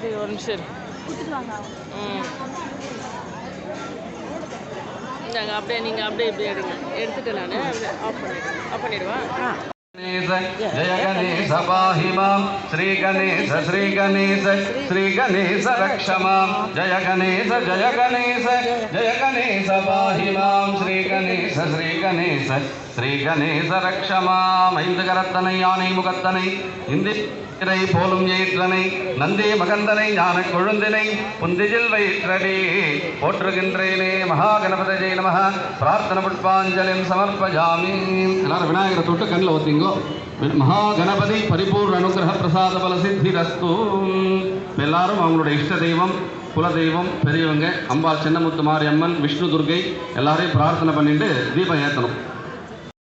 இது ஒரு நிமிஷம் இரு. கொடுத்துட்டு வாங்க ம் இந்தாங்க அப்படியே நீங்கள் அப்படியே இப்படி எடுங்க எடுத்துட்டு நான் ஆஃப் பண்ணிடுவேன் ஆஃப் பண்ணிடுவா गणेश जय गणेश पाहि मां श्रीगणेश श्रीगणेश श्रीगणेश रक्ष मां जय गणेश जय गणेश जय गणेश पाहि मां கணேச ஸ்ரீ கணேச ஸ்ரீ கணேச ரக்ஷமாம். ஐந்து கரத்தனை யானை முகத்தனை இந்தி போலும் ஏற்றனை நந்தி மகந்தனை ஞான கொழுந்தினை புந்திஜில் வயிற்றடி போற்றுகின்றேனே மகா கணபத ஜெய நம பிரார்த்தன புட்பாஞ்சலிம் சமர்ப்பஜாமி எல்லாரும் விநாயகரை தொட்டு கண்ணில் ஒத்திங்கோ மகா கணபதி பரிபூர்ண அனுகிரக பிரசாத பல சித்தி ரஸ்து எல்லாரும் அவங்களோட இஷ்ட தெய்வம் குலதெய்வம் பெரியவங்க அம்பாள் சின்னமுத்து மாரியம்மன் விஷ்ணு துர்கை எல்லாரையும் பிரார்த்தனை பண்ணிட்டு தீபம் ஏற்றணும்.